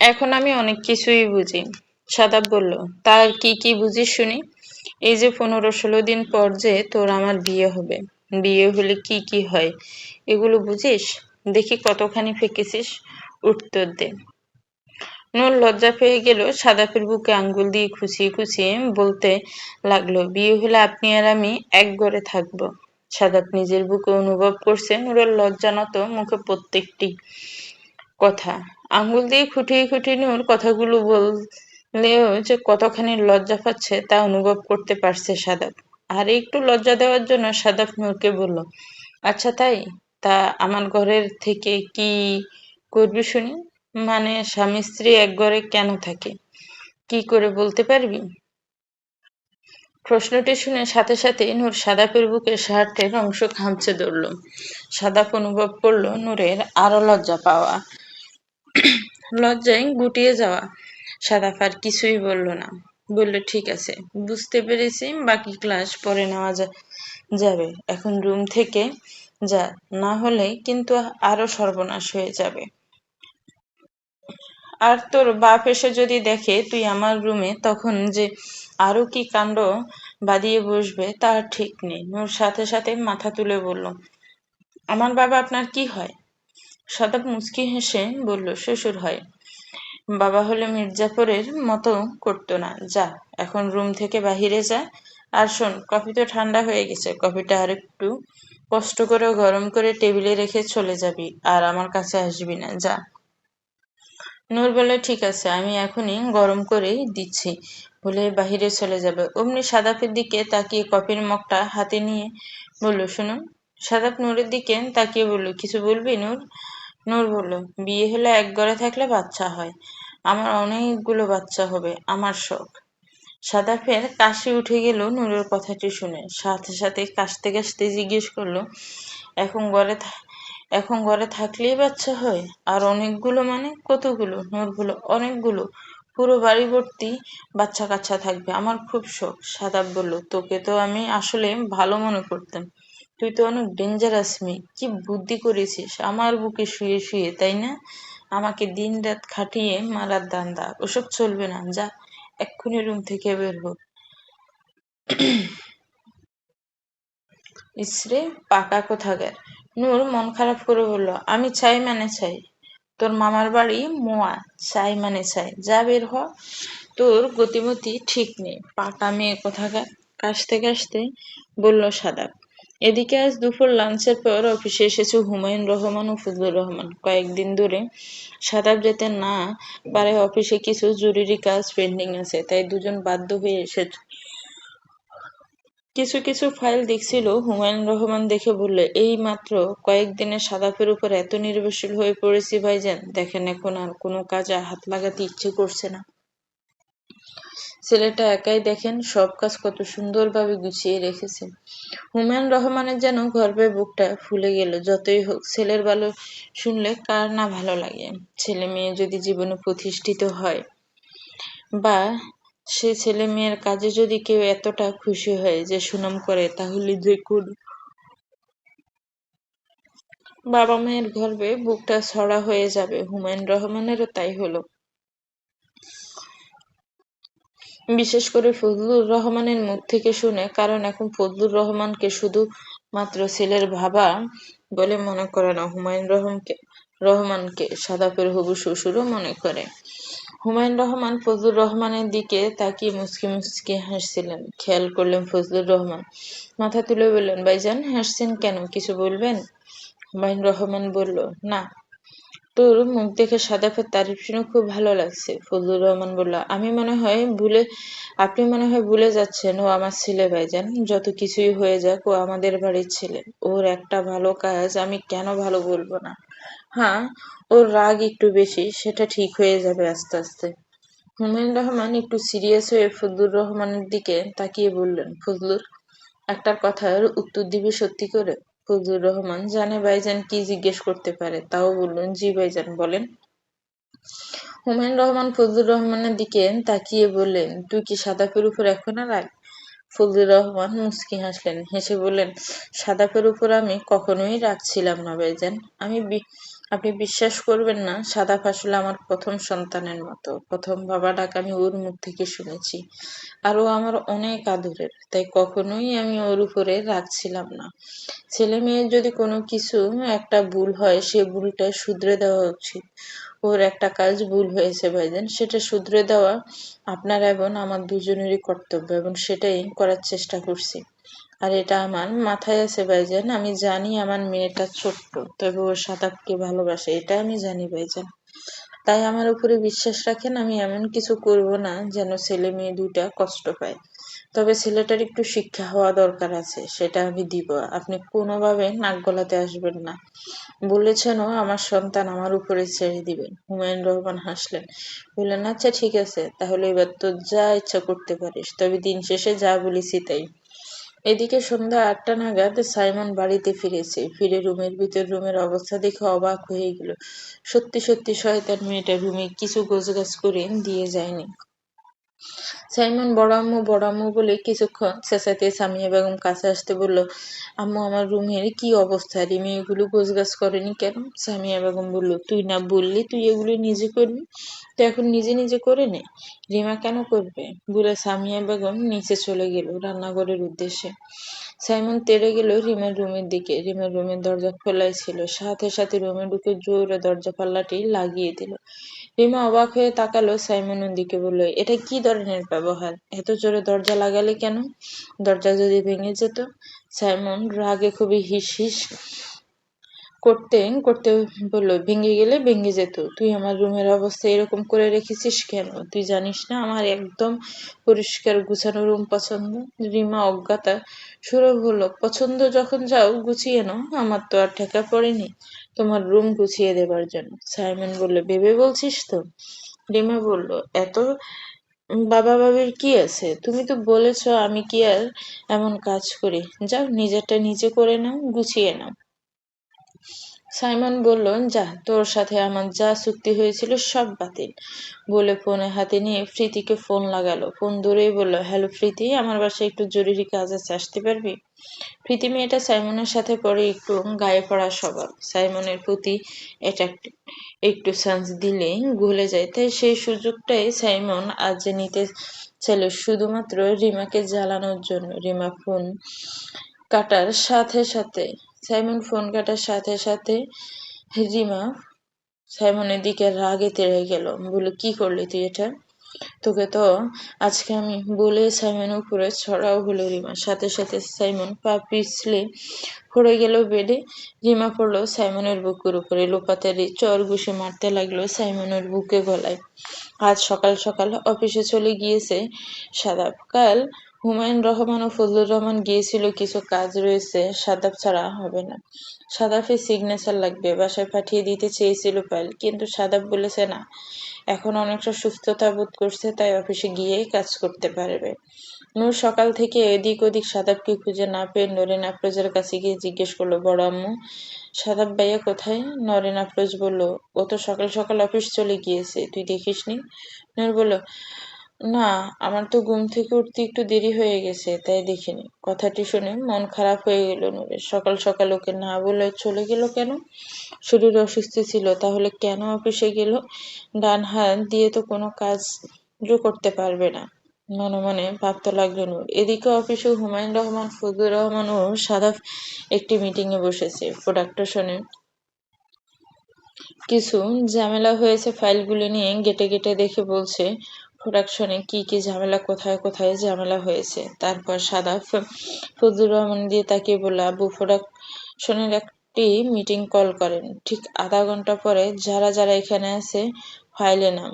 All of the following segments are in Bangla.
এখন আমি অনেক কিছুই বুঝি। সাদাব বলল, তার কি কি বুঝিস শুনি? এই যে পনেরো ষোলো দিন পর যে তোর আমার বিয়ে হবে। বিয়ে হলে কি কি হয়? এগুলো বুঝিস? দেখি কতখানি ফেঁকেছিস উত্তর দে। নূর লজ্জা পেয়ে গেল, সাদাপের বুকে আঙ্গুল দিয়ে খুশিয়ে খুশিয়ে বলতে লাগল, বিয়ে হলে আপনি আর আমি এক ঘরে থাকব। সাদাপ নিজের বুকে অনুভব করছে নূরের লজ্জানত মুখে প্রত্যেকটি কথা। আঙ্গুল দিয়ে খুঁটিয়ে খুঁটিয়ে নূর কথাগুলো বললেও যে কতখানি লজ্জা পাচ্ছে তা অনুভব করতে পারছে সাদাপ। আর একটু লজ্জা দেওয়ার জন্য সাদাপ নূরকে বলল আচ্ছা তাই, তা আমার ঘরের থেকে কি করবি শুনি? মানে স্বামী স্ত্রী এক ঘরে কেন থাকে? কি করে বলতে পারবি? প্রশ্নটি শুনে সাথে সাথে নূর সাদাপের বুকে শার্টের অংশ খামচে ধরল। সাদাপ অনুভব করল নূরের আরও লজ্জা পাওয়া। লজ্জায় গুটিয়ে যাওয়া। সাদাপ আর কিছুই বলল না। বলল, ঠিক আছে, বুঝতে পেরেছি, বাকি ক্লাস পরে নেওয়া যাবে। এখন রুম থেকে যা, না হলে কিন্তু আরও সর্বনাশ হয়ে যাবে। আর তোর বাপ এসে যদি দেখে তুই আমার রুমে, তখন যে আরও কি কাণ্ড বাদিয়ে বসবে, তার ঠিক নেই। নূর সাথে সাথে মাথা তুলে বলল, আমার বাবা আপনার কি হয়? সদাব মুচকি হেসে বলল, শ্বশুর হয়। বাবা হলে মির্জাপুরের মতো করতো না। যা, এখন রুম থেকে বাহিরে যা। আর শোন, কফি তো ঠান্ডা হয়ে গেছে। কফিটা আর একটু কষ্ট করে গরম করে টেবিলে রেখে চলে যাবি। আর আমার কাছে আসবি না। যা। নূর বলে ঠিক আছে, আমি এখনই গরম করেই দিচ্ছি। বলে বাহিরে চলে যাবে। অমনি সাদাপের দিকে তাকিয়ে কফির মগটা হাতে নিয়ে বলল, শুনুন। সাদাপ নূরের দিকে তাকিয়ে বলল, কিছু বলবি নূর? নূর বলল, বিয়ে হলে এক ঘরে থাকলে বাচ্চা হয়। আমার অনেকগুলো বাচ্চা হবে, আমার শখ। সাদাফের কাশি উঠে গেল নূরের কথাটি শুনে। সাথে সাথে কাশতে কাশতে জিজ্ঞেস করল, এখন ঘরে এখন ঘরে থাকলেই বাচ্চা হয়? আর অনেকগুলো মানে কতগুলো? নূর বলল, অনেকগুলো। পুরো বাড়ি ভর্তি বাচ্চা কাচ্চা থাকবে, আমার খুব শখ। সাদাব বলল, তোকে তো আমি আসলে ভালো মনে করতাম। তুই তো অনেক ডেঞ্জারাস মেয়ে। কি বুদ্ধি করেছিস? আমার বুকে শুয়ে শুয়ে, তাই না? আমাকে দিন রাত খাটিয়ে মারার দান্দা। ওসব চলবে না। যা, এক্ষুনি রুম থেকে বের হোক ইসরে পাকা কোথাকার। নূর মন খারাপ করে বলল, আমি চাই মানে চাই। তোর মামার বাড়ি মোয়া, চাই মানে চাই। যা বের হ। তোর গতিমতি ঠিক নেই। পাকা মেয়ে কোথাকার? কাশতে কাশতে বলল সাদাব এদিকে আজ দুপুর লাঞ্চের পর অফিসে এসেছে হুমায়ুন রহমান ও ফজলুর রহমান। কয়েকদিন ধরে সাদাব যেতে না পারে অফিসে কিছু জরুরি কাজ পেন্ডিং আছে, তাই দুজন বাধ্য হয়ে এসেছে। কিছু কিছু ফাইল দেখছিল, হুমায়ুন রহমান দেখে বললে, এই মাত্র কয়েকদিনে সাদাপের উপর এত নির্ভরশীল হয়ে পড়েছি ভাইজান, দেখেন এখন আর কোনো কাজে হাত লাগাতে ইচ্ছে করছে না। ছেলেটা একাই দেখেন সব কাজ কত সুন্দরভাবে গুছিয়ে রেখেছে। হুমায়ুন রহমানের যেন গর্বে বুকটা ফুলে গেল, যতই হোক ছেলের ভালো শুনলে কার না ভালো লাগে, ছেলে মেয়ে যদি জীবনে প্রতিষ্ঠিত হয়। বা সে ছেলে মেয়ের কাজে যদি কেউ এতটা খুশি হয় যে সুনাম করে, তাহলে যে কোন বাবা মায়ের গর্বে বুকটা ছড়া হয়ে যাবে। হুমায়ুন রহমানেরও তাই হলো। বিশেষ করে ফজলুর রহমানের মুখ থেকে শুনে, কারণ এখন ফজলুর রহমানকে শুধু মাত্র ছেলের ভাবা বলে মনে করে না, হুমায়ুন রহমকে, রহমানকে সাদাপের হবু শ্বশুরও মনে করে। হুমায়ুন রহমান ফজলুর রহমানের দিকে তাকিয়ে মুচকি মুচকি হাসছিলেন। খেয়াল করলেন ফজলুর রহমান। মাথা তুলে বললেন, ভাইজান, হাসছেন কেন? কিছু বলবেন? হুমায়ুন রহমান বলল, না তোর মুখ দেখে সাদা সাদাফের তারিফ শুনে খুব ভালো লাগছে, ফজলুর রহমান বলল, আমি মনে হয় ভুলে, আপনি মনে হয় ভুলে যাচ্ছেন, ও আমার ছেলে ভাইজান। যত কিছুই হয়ে যাক, ও আমাদের বাড়ির ছেলে। ওর একটা ভালো কাজ, আমি কেন ভালো বলব না? হ্যাঁ ওর রাগ একটু বেশি, সেটা ঠিক হয়ে যাবে আস্তে আস্তে। হুমায়ুন রহমান একটু সিরিয়াস হয়ে ফজলুর রহমানের দিকে তাকিয়ে বললেন, ফজলুর, একটার কথার উত্তর দিবি সত্যি করে? ফজলুর রহমান, জানে ভাইজান কি জিজ্ঞেস করতে পারে? তাও বললেন জি ভাইজান, বলেন। হুমায়ুন রহমান ফজলুর রহমানের দিকে তাকিয়ে বললেন, তুই কি সাদাপের উপর এখন আর আয়? ফজলুর রহমান মুস্কি হাসলেন, হেসে বললেন, সাদাপের উপর আমি কখনোই রাগ ছিলাম না ভাইজান। আমি আপনি বিশ্বাস করবেন না, সাদা আসলে আমার প্রথম সন্তানের মতো। প্রথম বাবা ডাক আমি ওর মুখ থেকে শুনেছি। আর ও আমার অনেক আদরের, তাই কখনোই আমি ওর উপরে রাখছিলাম না। ছেলে মেয়ের যদি কোনো কিছু একটা ভুল হয়, সে ভুলটা শুধরে দেওয়া উচিত। ওর একটা কাজ ভুল হয়েছে ভাইজান, সেটা শুধরে দেওয়া আপনার এবং আমার দুজনেরই কর্তব্য এবং সেটাই করার চেষ্টা করছি। আর এটা আমার মাথায় আছে ভাইজান, আমি জানি আমার মেয়েটা ছোট্ট, তবে ও সাদাবকে ভালোবাসে, এটা আমি জানি ভাইজান। তাই আমার উপরে বিশ্বাস রাখেন, আমি এমন কিছু করব না যেন ছেলে মেয়ে দুইটা কষ্ট পায়। তবে ছেলেটার একটু শিক্ষা হওয়া দরকার আছে, সেটা আমি দিব, আপনি কোনোভাবে নাক গলাতে আসবেন না। বলেছেনও, আমার সন্তান আমার উপরে ছেড়ে দিবেন। হুমায়ুন রহমান হাসলেন, বললেন আচ্ছা ঠিক আছে, তাহলে এবার তো যা ইচ্ছা করতে পারিস, তবে দিন শেষে যা বলেছি তাই। এদিকে সন্ধ্যা আটটা নাগাদ সাইমন বাড়িতে ফিরেছে। ফিরে রুমের ভিতর রুমের অবস্থা দেখে অবাক হয়ে গেল। সত্যি সত্যি শয়তান মেয়েটা রুমে কিছু গোছগাছ করে দিয়ে যায়নি। সাইমন, বড় আম্মু বড় আম্মু বলে কিছুক্ষণ চেঁচাতে সামিয়া বেগম কাছে আসতে বলল, আম্মু, আমার রুমের কি অবস্থা? রিমি এগুলো গোছগাছ করেনি কেন? সামিয়া বেগম বলল, তুই না বললি তুই এগুলো নিজে করবি? তো এখন নিজে নিজে করে নে। রিমা কেন করবে? বলে সামিয়া বেগম নিচে চলে গেল রান্নাঘরের উদ্দেশ্যে। সাইমন তেড়ে গেল রিমার রুমের দিকে। রিমার রুমের দরজা খোলাই ছিল। সাথে সাথে রুমে ঢুকে জোরে দরজা পাল্লাটি লাগিয়ে দিল। রিমা অবাক হয়ে তাকালো সাইমনের দিকে, বলল, এটা কি ধরনের ব্যবহার? এত জোরে দরজা লাগালে কেন? দরজা যদি ভেঙে যেত? সাইমন রাগে খুবই হিস হিস করতে করতে বলল, ভেঙে গেলে ভেঙে যেত। তুই আমার রুমের অবস্থা এরকম করে রেখেছিস কেন? তুই জানিস না আমার একদম পরিষ্কার গুছানো রুম পছন্দ। রিমা অজ্ঞাতা সুরভ হলো। পছন্দ যখন যাও, গুছিয়ে নাও। আমার তো আর ঠেকা পড়েনি তোমার রুম গুছিয়ে দেবার জন্য। সাইমন বলল, ভেবে বলছিস তো? রিমা বলল, এত বাবা বাবির কি আছে? তুমি তো বলেছ আমি কি আর এমন কাজ করি। যাও, নিজেরটা নিজে করে নাও, গুছিয়ে নাও। সাইমন বলল, যা, তোর সাথে আমার যা চুক্তি হয়েছিল সব বাতিল। বলে ফোনে হাতে নিয়ে প্রীতিকে ফোন লাগালো। ফোন ধরেই বলল, হ্যালো প্রীতি, আমার বাসায় একটু জরুরি কাজ আছে, আসতে পারবি? প্রীতি মেয়েটা সাইমনের সাথে পরে একটু গায়ে পড়া স্বভাব। সাইমনের প্রতি এটা একটু চান্স দিলে গলে যায়। তাই সেই সুযোগটাই সাইমন আজ নিতে ছিল শুধুমাত্র রিমাকে জ্বালানোর জন্য। রিমা ফোন কাটার সাথে সাথে সাইমন ফোন কাটার সাথে সাথে রিমা সাইমনের দিকে রাগে তেড়ে গেল। বলে কি করলি তুই এটা? তোকে তো আজকে আমি বলে সাইমনের উপরে ছড়াও হলো রিমা। সাথে সাথে সাইমন পা পিছলে পড়ে গেল বেডে। রিমা পড়ল সাইমনের বুকের উপরে। লোপাতারি চর ঘুষে মারতে লাগল সাইমনের বুকে গলায়। আজ সকাল সকাল অফিসে চলে গিয়েছে সাদাব। কাল হুমায়ুন রহমান ও ফজলুর রহমান গিয়েছিল, কিছু কাজ রয়েছে সাদাব ছাড়া হবে না। সাদাফের সিগনেচার লাগবে, বাসায় পাঠিয়ে দিতে চেয়েছিল ফাইল কিন্তু সাদাব বলেছে, না, এখন অনেকটা সুস্থতা বোধ করছে, তাই অফিসে গিয়েই কাজ করতে পারবে। নূর সকাল থেকে এদিক ওদিক সাদাবকে খুঁজে না পেয়ে নরেন আফরোজের কাছে গিয়ে জিজ্ঞেস করল, বড় আম্মু সাদাব ভাইয়া কোথায়? নরেন আফরোজ বলল, ও তো সকাল সকাল অফিস চলে গিয়েছে, তুই দেখিসনি? নূর বলল না, আমার তো ঘুম থেকে উঠতে একটু দেরি হয়ে গেছে, তাই দেখিনি। কথাটি শুনে মন খারাপ হয়ে গেল নূরের। সকাল সকাল ওকে না বলে চলে গেল কেন? শরীর অসুস্থ ছিল, তাহলে কেন অফিসে গেল? ডান হাত দিয়ে তো কোনো কাজ করতে পারবে না। মনে মনে ভাবতে লাগল নূর। এদিকে অফিসে হুমায়ুন রহমান, ফজলুর রহমান ও সাদাফ একটি মিটিংয়ে বসেছে। প্রোডাক্টেশনে কিছু ঝামেলা হয়েছে, ফাইলগুলি নিয়ে গেটে গেটে দেখে বলছে প্রোডাকশনে কি কি ঝামেলা, কোথায় কোথায় ঝামেলা হয়েছে, তারপর সাদা ফজলুর রহমান দিয়ে তাকে বলে আবু প্রোডাকশনের একটি মিটিং কল করেন। ঠিক আধা ঘণ্টা পরে যারা যারা এখানে আছে ফাইলে নাম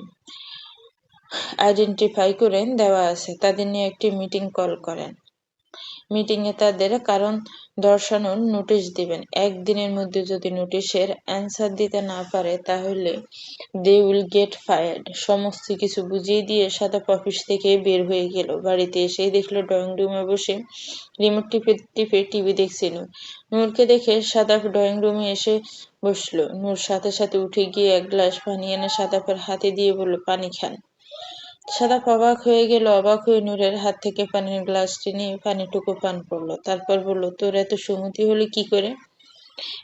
আইডেন্টিফাই করে দেওয়া আছে, তাদের নিয়ে একটি মিটিং কল করেন। মিটিংয়ে তাদের কারণ দর্শানোর নোটিশ দিবেন। একদিনের মধ্যে যদি নোটিশের অ্যান্সার দিতে না পারে, তাহলে দে উইল গেট ফায়ার্ড। সমস্ত কিছু বুঝিয়ে দিয়ে সাদাপ অফিস থেকে বের হয়ে গেল। বাড়িতে এসেই দেখল ড্রয়িং রুমে বসে রিমোট টিপে টিপে টিভি দেখছে নূর নূরকে দেখে সাদাপ ড্রয়িং রুমে এসে বসল। নূর সাথে সাথে উঠে গিয়ে এক গ্লাস পানি এনে সাদাপের হাতে দিয়ে বলল, পানি খান। সাদাপ অবাক হয়ে গেল, অবাক হয়ে নূরের হাত থেকে পানির গ্লাসটি নিয়ে পানিটুকু পান করল। তারপর বলল, তোর এত সুমতি হলে কি করে?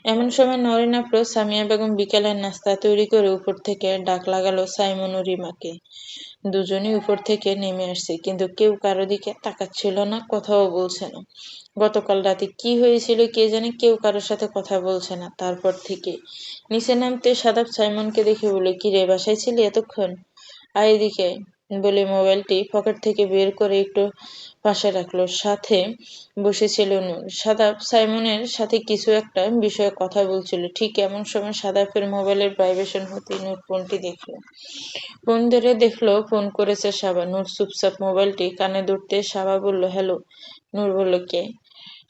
এমন সময় নরিন আপ্রো সামিয়া বেগম বিকেলের নাস্তা তৈরি করে উপর থেকে ডাক লাগালো সাইমন রিমাকে। দুজনই উপর থেকে নেমে আসছে, কিন্তু কেউ কারও দিকে তাকাচ্ছিল না, কথাও বলছে না। গতকাল রাতে কি হয়েছিল কে জানে কেউ কারোর সাথে কথা বলছে না। তারপর থেকে নিচে নামতে সাদাব সাইমনকে দেখে বলে, কি রে, বাসায় ছিলি এতক্ষণ? আয় এদিকে। বলে মোবাইলটি পকেট থেকে বের করে একটু পাশে রাখল। সাথে বসেছিল নূর। সাদাব সাইমনের সাথে কিছু একটা বিষয়ে কথা বলছিল। ঠিক এমন সময় সাদাফের মোবাইলের ভাইব্রেশন হতে নূর ফোনটি দেখল। ফোন ধরে দেখল, ফোন করেছে সাবা। নূর চুপচাপ মোবাইলটি কানে ধরতে সাবা বলল, হ্যালো। নূর বলল, কে?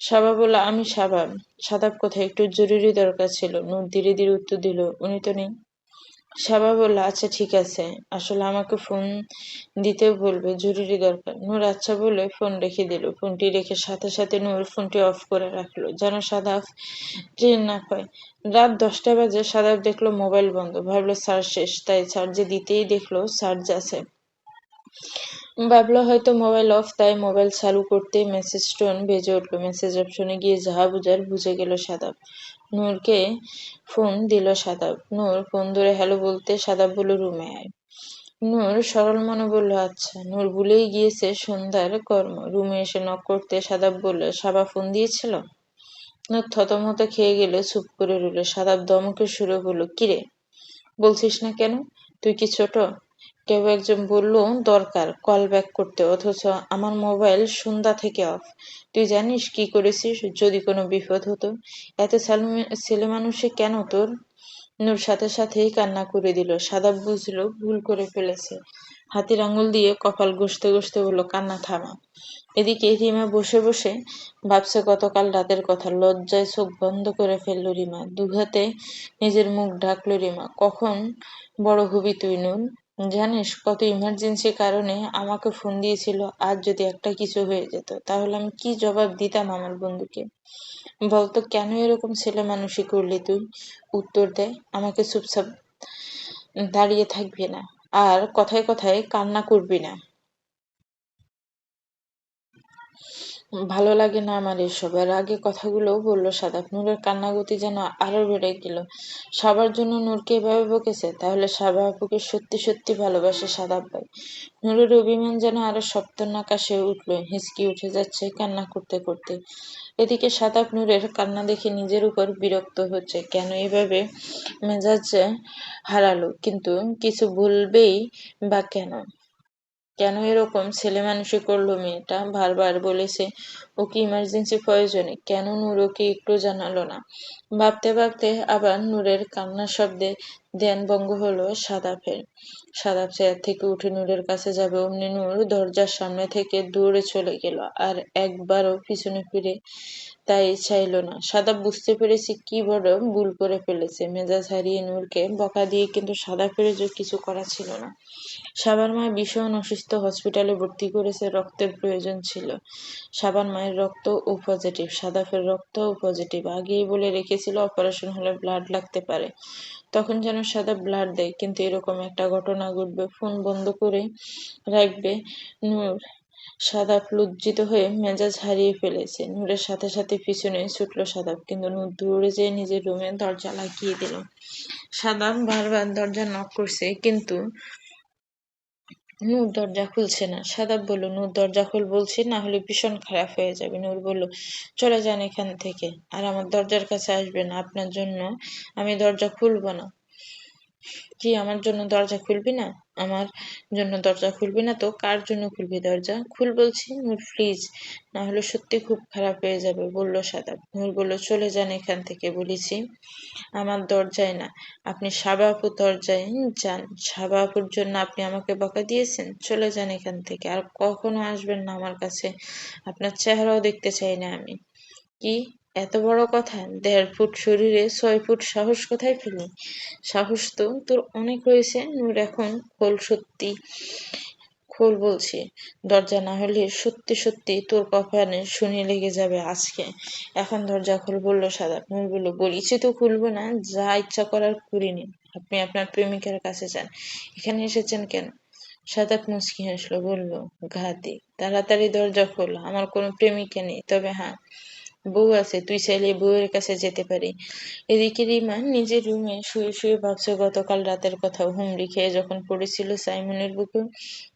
সাবা বলল, আমি সাবা। সাদাব কোথায়? একটু জরুরি দরকার ছিল। নূর ধীরে ধীরে উত্তর দিল, উনি তো নেই। সাবা বলল আচ্ছা ঠিক আছে। আসলে আমাকে ফোন দিতে বলবে, জরুরি দরকার। নূর আচ্ছা বলে ফোন রেখে দিল। ফোনটি রেখে সাথে সাথে নূর ফোনটি অফ করে রাখল, যেন সাদাফ ট্রেন না পায় রাত দশটা বাজে সাদাফ দেখল মোবাইল বন্ধ। ভাবলো চার্জ শেষ। তাই চার্জে দিতেই দেখল চার্জ আছে। ভাবলো, হয়তো মোবাইল অফ। তাই মোবাইল চালু করতে মেসেজ টোন বেজে উঠল। মেসেজ অপশনে গিয়ে যাহা বুঝার, বুঝে গেল সাদাব নূরকে ফোন দিল সাদাব। নূর ফোন ধরে হ্যালো বলতে সাদাব বলল, রুমে আয়। নূর সরল মনে বলল আচ্ছা। নূর ভুলেই গিয়েছে সন্ধ্যার কর্ম। রুমে এসে নক করতে সাদাব বলল, সাবা ফোন দিয়েছিল? নূর থতমত খেয়ে গেলে, চুপ করে রইল। সাদাব দমকে সুরে বলল, কিরে, বলছিস না কেন? তুই কি ছোট? কেউ একজন বলল, দরকার কল ব্যাক করতে, অথচ আমার মোবাইল সন্ধ্যা থেকে অফ তুই জানিস কি করেছিস? যদি কোনো বিপদ হতো, এত ছেলে মানুষে কেন তোর? নূর সাথে সাথেই কান্না করে দিল। সাদাব বুঝলো, ভুল করে ফেলেছে। হাতির আঙুল দিয়ে কপাল ঘষতে ঘষতে বলল, কান্না থামা। এদিকে রিমা বসে বসে ভাবছে, গতকাল রাতের কথা। লজ্জায় চোখ বন্ধ করে ফেলল রিমা। দুঘাতে নিজের মুখ ঢাকলো রিমা। কখন বড় হবি তুই নুন জানিস, কত ইমার্জেন্সি কারণে আমাকে ফোন দিয়েছিল আর যদি একটা কিছু হয়ে যেত, তাহলে আমি কি জবাব দিতাম আমার বন্ধুকে? বলতো, কেন এরকম ছেলে মানুষই করলি তুই? উত্তর দেয়, আমাকে চুপচাপ দাঁড়িয়ে থাকবি না, আর কথায় কথায় কান্না করবি না। ভালো লাগে না আমার এসব। আর আগে কথাগুলো বলল সাদাব নূরের কান্নাগতি যেন আরও বেড়ে গেল। সবার জন্য নূরকে এভাবে বকেছে, তাহলে সাবা আপুকে সত্যি সত্যি ভালোবাসে সাদাব ভাই নূরের অভিমান যেন আরও সপ্তর নাকাশে উঠল, হিসকি উঠে যাচ্ছে কান্না করতে করতে। এদিকে সাদাব নূরের কান্না দেখে নিজের উপর বিরক্ত হচ্ছে, কেন এভাবে মেজাজ হারালো? কিন্তু কিছু বলবেই বা কেন? কেন এরকম ছেলে মানুষে করল মেয়েটা? বারবার বলেছে। ওকে ইমার্জেন্সি প্রয়োজনে? কেন নূর ওকে একটু জানালো না? ভাবতে ভাবতে আবার নূরের কান্নার শব্দে ধ্যানভঙ্গ হলো সাদাফের সাদাফ চেয়ার থেকে উঠে নূরের কাছে যাবে। অমনি নূর দরজার সামনে থেকে দূরে চলে গেল আর একবারও পিছনে ফিরে তাই চাইল না। সাদা বুঝতে পেরেছি কি বড় ভুল করে ফেলেছে। মেজাজ হারিয়ে নূরকে বকা দিয়ে কিন্তু সাদা ফিরে কিছু করা ছিল না। সাবার মা ভীষণ অসুস্থ হসপিটালে ভর্তি করেছে, রক্তের প্রয়োজন ছিল। সাবান মায়ের রক্ত ও পজিটিভ সাদাফের রক্ত ও পজিটিভ আগেই বলে রেখেছিল অপারেশন হলে ব্লাড লাগতে পারে। তখন যেন সাদা ব্লাড দেয়, কিন্তু এরকম একটা ঘটনা ঘটবে। ফোন বন্ধ করে রাখবে নূর। সাদাব লজ্জিত হয়ে মেজাজ হারিয়ে ফেলেছে। নূরের সাথে সাথে পিছনে ছুটল সাদাব, কিন্তু নূর দৌড়ে যেয়ে নিজের রুমে দরজা লাগিয়ে দিল। সাদাব বারবার দরজা নক করছে, কিন্তু নূর দরজা খুলছে না। সাদাব বলল, নূর দরজা খুল বলছি, না হলে ভীষণ খারাপ হয়ে যাবে। নূর বলল, চলে যান এখান থেকে, আর আমার দরজার কাছে আসবেন। আপনার জন্য আমি দরজা খুলব না। কি আমার জন্য দরজা খুলবি না? আমার জন্য দরজা খুলবি না তো? কার জন্য খুলবি দরজা? খুল বলছি, নূর প্লিজ না হলে সত্যি খুব খারাপ হয়ে যাবে, বলল সাদাব। নূর বলল, চলে যান এখান থেকে, বলেছি। আমার দরজায় না, আপনি সাবাপুর দরজায় যান। সাবাপুর জন্য আপনি আমাকে বকা দিয়েছেন? চলে যান এখান থেকে, আর কখনো আসবেন না আমার কাছে। আপনার চেহারাও দেখতে চাই না আমি। কি? এত বড় কথা? দেড় ফুট শরীরে ছয় ফুট সাহস কোথায় পেলি? সাহস তো তোর অনেক হয়েছে নূর এখন খোল সত্যি, খোল বলছি। দরজা না হলে সত্যি সত্যি তোর কপালে শুনে লেগে যাবে আজকে। এখন দরজা খোল বলল সাদা। নূর বলল, বলিছি তো খুলবো না, যা ইচ্ছা করার করিনি আপনি আপনার প্রেমিকার কাছে যান। এখানে এসেছেন কেন? সাদাত মুচকি হাসলো, বলল, ঘাতি, তাড়াতাড়ি দরজা খোল, আমার কোনো প্রেমিকা নেই। তবে হ্যাঁ বউ আছে, তুই চাইলে বউয়ের কাছে যেতে পারি। এদিকে রিমা নিজের রুমে শুয়ে শুয়ে ভাবছে, গতকাল রাতের কথা হুমড়ি খেয়ে যখন পড়েছিল সাইমনের বুকে।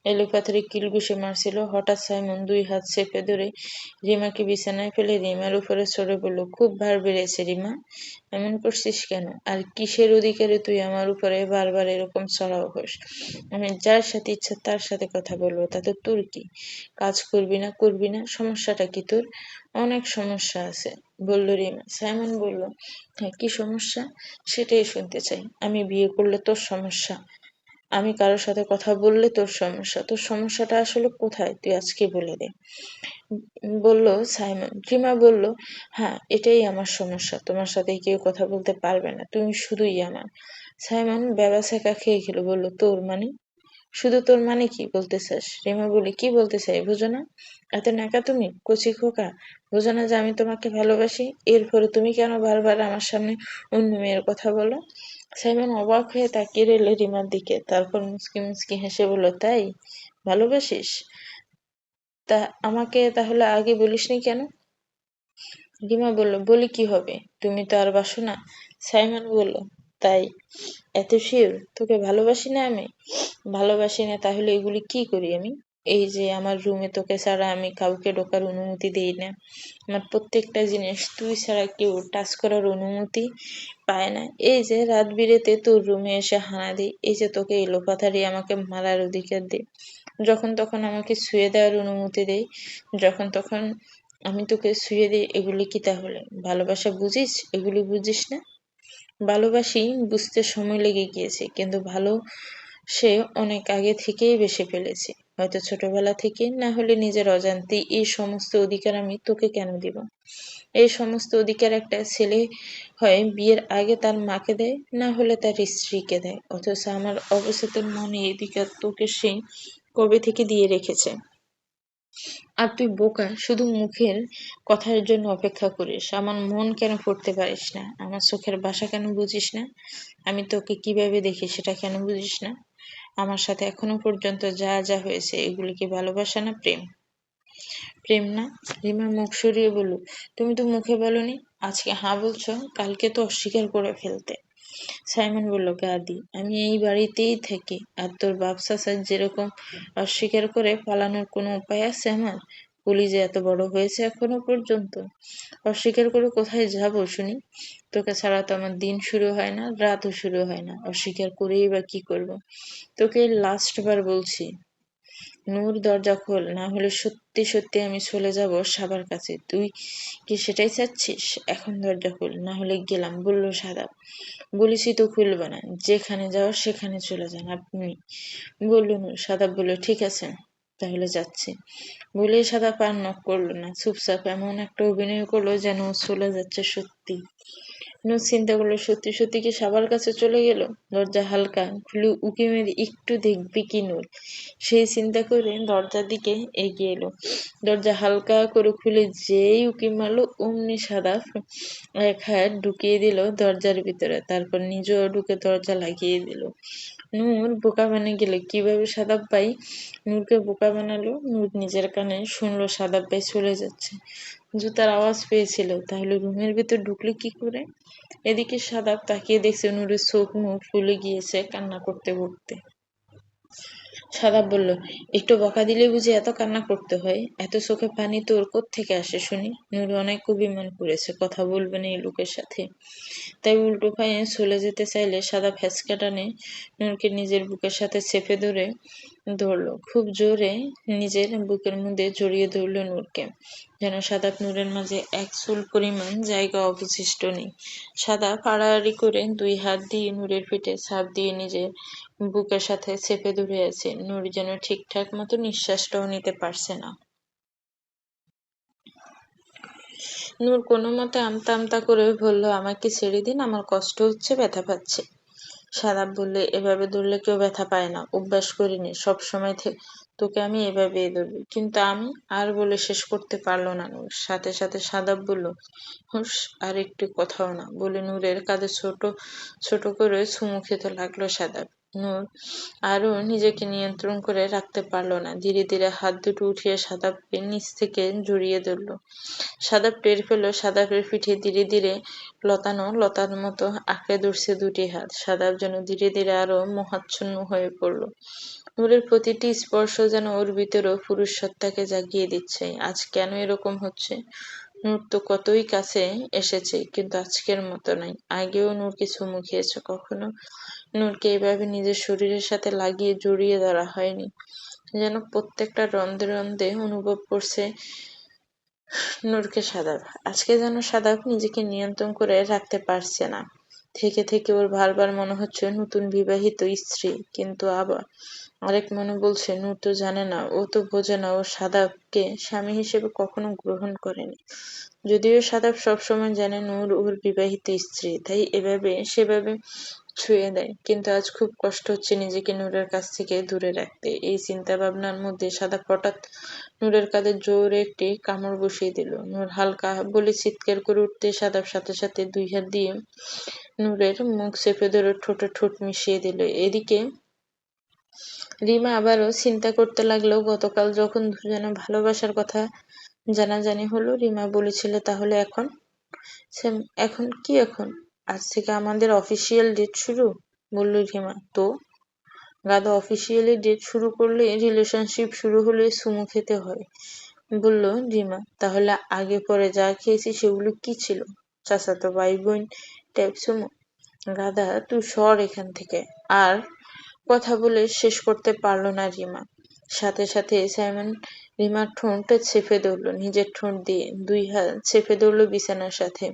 এলোপাথারি কিল ঘুষে মারছিল। হঠাৎ সাইমন দুই হাত চেপে ধরে রিমাকে বিছানায় ফেলে রিমার উপরে চড়ে বলল, খুব ভার বেড়েছে রিমা, এমন করছিস কেন? আর কিসের অধিকারে তুই আমার উপরে বারবার এরকম চড়াও হোস? আমি যার সাথে ইচ্ছা তার সাথে কথা বলব, তাতে তোর কি কাজ করবি না করবি না? সমস্যাটা কি তোর? অনেক সমস্যা আছে, বলল রিমা। সাইমন বলল হ্যাঁ কি সমস্যা? সেটাই শুনতে চাই। আমি বিয়ে করলে তোর সমস্যা? আমি কারোর সাথে কথা বললে তোর সমস্যা, তোর সমস্যাটা আসলে কোথায়? তুই আজকে বলে দে। বলল, সাইমন। রিমা বলল হ্যাঁ এটাই আমার সমস্যা, তোমার সাথে কেউ কথা বলতে পারবে না, তুমি শুধুই আমার। সাইমন বেবা শেখা খেয়ে খেলো বলল, তোর মানে? শুধু তোর মানে কি বলতে চাস রিমা বলি কি বলতে চাই বুঝো না? এত নাকা তুমি? কচি খোকা? বুঝো না যে আমি তোমাকে ভালোবাসি? এরপরে তুমি কেন বারবার আমার সামনে অন্য মেয়ের কথা বলো? সাইমন অবাক হয়ে তাকিয়ে রইল রিমার দিকে। তারপর মুসকি মুসকি হেসে বলল, তাই? ভালোবাসিস? তা আমাকে তাহলে আগে বলিসনি কেন? রিমা বলল, বলি কি হবে? তুমি তো আর বাসো না। সাইমন বলল, তাই? এত শিওর? তোকে ভালোবাসি না আমি? ভালোবাসি না, তাহলে এগুলি কি করি আমি? এই যে, আমার রুমে তোকে ছাড়া আমি কাউকে ঢোকার অনুমতি দিই না। আমার প্রত্যেকটা জিনিস তুই ছাড়া কেউ টাচ করার অনুমতি পায় না। এই যে রাত বিরেতে তোর রুমে এসে হানা দিই, এই যে তোকে এলো পাথারি আমাকে মারার অধিকার দে। যখন তখন আমাকে শুয়ে দেওয়ার অনুমতি দেই, যখন তখন আমি তোকে শুয়ে দিই, এগুলি কি তাহলে? ভালোবাসা বুঝিস? এগুলি বুঝিস না? ভালোবাসি, বুঝতে সময় লেগে গিয়েছে, কিন্তু ভালো সে অনেক আগে থেকেই বেসে ফেলেছে। হয়তো ছোটবেলা থেকে, না হলে নিজের অজান্তেই এই সমস্ত অধিকার আমি তোকে কেন দিব? এই সমস্ত অধিকার একটা ছেলে হয় বিয়ের আগে তার মাকে দেয়, না হলে তার স্ত্রীকে দেয়। অথচ আমার অবচেতন মনে এই অধিকার তোকে সেই কবে থেকে দিয়ে রেখেছে? আর তুই বোকা, শুধু মুখের কথার জন্য অপেক্ষা করিস। আমার মন কেন পড়তে পারিস না? আমার চোখের বাসা কেন বুঝিস না? আমি তোকে কীভাবে দেখি সেটা কেন বুঝিস না? আমার সাথে এখনও পর্যন্ত যা যা হয়েছে, এগুলি কি ভালোবাসা না প্রেম? প্রেম না? রিমা মুখ সরিয়ে বলল, তুমি তো মুখে বলনি? আজকে হাঁ বলছো? কালকে তো অস্বীকার করে ফেলতে। সাইমন বলল, গাদি, আমি এই বাড়িতেই থাকি। আর তোর বাপসা স্যার যেরকম অস্বীকার করে পালানোর কোনো উপায় আছে আমার? যে এত বড় হয়েছে এখনও পর্যন্ত। অস্বীকার করে কোথায় যাব শুনি? তোকে ছাড়া তো আমার দিন শুরু হয় না, রাতও শুরু হয় না। অস্বীকার করেই বা কি করব? তোকে লাস্ট বার বলছি। নূর, দরজা খোল, না হলে সত্যি সত্যি আমি চলে যাব সাবার কাছে। তুই কি সেটাই চাচ্ছিস? এখন দরজা খোল, না হলে গেলাম, বলল সাদা। বলেছি তো খুলবে না, যেখানে যাও সেখানে চলে যান আপনি। বলল নূর, সাদা বলল, ঠিক আছে। তাহলে যাচ্ছি। বলে সাদা পার নক করল না। চুপচাপ এমন একটা অভিনয় করল যেন চলে যাচ্ছে সত্যি। চিন্তা করল, সত্যি সত্যি কি সবার কাছে চলে গেল? দরজা হালকা, খুলে উকি মেরে একটু দেখবি কি নূর সেই চিন্তা করে দরজার দিকে এগিয়ে এলো। দরজা হালকা করে খুলে যেই উকি মারলো, অমনি সাদা এক হাত ঢুকিয়ে দিল দরজার ভিতরে। তারপর নিজেও ঢুকে দরজা লাগিয়ে দিল। নূর বোকা বানে গেলে কীভাবে সাদাব ভাই নূরকে বোকা বানালো, নূর নিজের কানে শুনলো সাদাব ভাই চলে যাচ্ছে। জুতার আওয়াজ পেয়েছিল, তাহলে রুমের ভিতর ঢুকলে কি করে? এদিকে সাদাব তাকিয়ে দেখছে নূরের চোখ মুখ ফুলে গিয়েছে কান্না করতে করতে। সাদাব বলল, একটু বকা দিলে বুঝি এত কান্না করতে হয়? এত চোখে পানি তোর থেকে আসে শুনি? নূর অনেক খুবই অভিমান করেছে, কথা বলবে না এই লোকের সাথে। তাই উল্টো পায়ে চলে যেতে চাইলে সাদা ফ্যাসকা টানে নূরকে নিজের বুকের সাথে চেপে ধরে ধরলো। খুব জোরে নিজের বুকের মধ্যে জড়িয়ে ধরলো নূরকে, যেন সাদা নূরের মাঝে এক চুল পরিমাণ জায়গা অবশিষ্ট নেই। সাদা পাড়াআড়ি করে দুই হাত দিয়ে নূরের পিঠে ছাপ দিয়ে নিজের বুকের সাথে চেপে ধরে আছে নূর যেন ঠিকঠাক মতো নিঃশ্বাসটাও নিতে পারছে না। নূর কোনো মতে আমতা আমতা করে বলল, আমাকে ছেড়ে দিন, আমার কষ্ট হচ্ছে, ব্যথা পাচ্ছে। সারাপ বললে, এভাবে ধরলে কেউ ব্যথা পায় না, অভ্যাস করিনি, সব সময় তোকে আমি এভাবে ধরবি। কিন্তু আমি আর বলে শেষ করতে পারল না নূর। সাথে সাথে সাদাব বলল হুস আর একটু কথাও না। বলে নূরের কাঁধে ছোট ছোট করে চুমু খেতে লাগল সাদাব নূর আরও নিজেকে নিয়ন্ত্রণ করে রাখতে পারল না। ধীরে ধীরে হাত দুটো উঠিয়ে সাদাবকে নিচ থেকে জড়িয়ে ধরল। সাদাব টের পেল সাদাবের পিঠে ধীরে ধীরে লতানো, লতার মতো আঁকড়ে ধরছে দুটি হাত। সাদাব যেন ধীরে ধীরে আরও মহাচ্ছন্ন হয়ে পড়ল। নূরের প্রতিটি স্পর্শ যেন ওর ভিতরেও পুরুষ সত্তাকে জাগিয়ে দিচ্ছে। আজ কেন এরকম হচ্ছে? নূর তো কতই কাছে এসেছে, কিন্তু আজকের মতো নাই। আগেও নূর কিছু মুখিয়েছে, কখনো নূরকে এভাবে নিজের শরীরের সাথে লাগিয়ে জড়িয়ে ধরা হয়নি। যেন প্রত্যেকটা রন্ধে রন্ধে অনুভব করছে নূরকে সাদাব আজকে যেন সাদাব নিজেকে নিয়ন্ত্রণ করে রাখতে পারছে না। থেকে থেকে ওর বারবার মনে হচ্ছে নতুন বিবাহিত স্ত্রী, কিন্তু আবার আরেক মনে বলছে, নূর তো জানে না, ও তো বোঝে না ও সাদাবকে স্বামী হিসেবে কখনো গ্রহণ করেনি। যদিও সাদাব সবসময় জানে নূর ওর বিবাহিত স্ত্রী, তাই এভাবে, সেভাবে ছুঁয়ে দেয় কিন্তু আজ খুব কষ্ট হচ্ছে নিজেকে নূরের কাছ থেকে দূরে রাখতে। এই চিন্তা ভাবনার মধ্যে সাদা হঠাৎ নূরের কাঁধে জোরে একটি কামড় বসিয়ে দিল। নূর হালকা বলে চিৎকার করে উঠতে সাদাব সাথে সাথে দুই হাত দিয়ে নূরের মুখ চেপে ধরে ঠোঁটে ঠোঁট মিশিয়ে দিল। এদিকে রিমা আবারও চিন্তা করতে লাগল, গতকাল যখন দুজনে ভালোবাসার কথা জানাজানি হলো, রিমা বলেছিল তাহলে এখন এখন কি এখন? আজ থেকে আমাদের অফিসিয়াল ডেট শুরু? বলল রিমা। তো? গাদা অফিসিয়ালি ডেট শুরু করলে রিলেশনশিপ শুরু হলে সুমু খেতে হয়। বলল রিমা, তাহলে আগে পরে যা খেয়েছি সেগুলো কি ছিল? চাচাতো ভাই বোন টাইপ সুমু। গাদা তুই সর এখান থেকে। আর কথা বলে শেষ করতে পারল না রিমা। সাথে সাথে সাইমন রিমার ঠোঁট চেপে ধরলো, নিজের ঠোঁট দিয়ে। দুই হাত চেপে ধরলো বিছানার সাথে।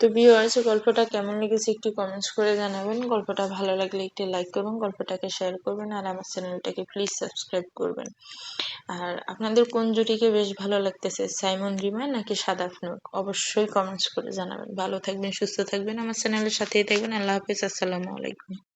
তো ভিউয়ার্স গল্পটা কেমন লেগেছে একটু কমেন্টস করে জানাবেন। গল্পটা ভালো লাগলে একটি লাইক করবেন, গল্পটাকে শেয়ার করবেন, আর আমার চ্যানেলটাকে প্লিজ সাবস্ক্রাইব করবেন। আর আপনাদের কোন জুটিকে বেশ ভালো লাগতেছে, সাইমন রিমা নাকি সাদা ফনুক? অবশ্যই কমেন্টস করে জানাবেন। ভালো থাকবেন, সুস্থ থাকবেন, আমার চ্যানেলের সাথেই থাকবেন। আল্লাহ হাফিজ, আসসালামু আলাইকুম।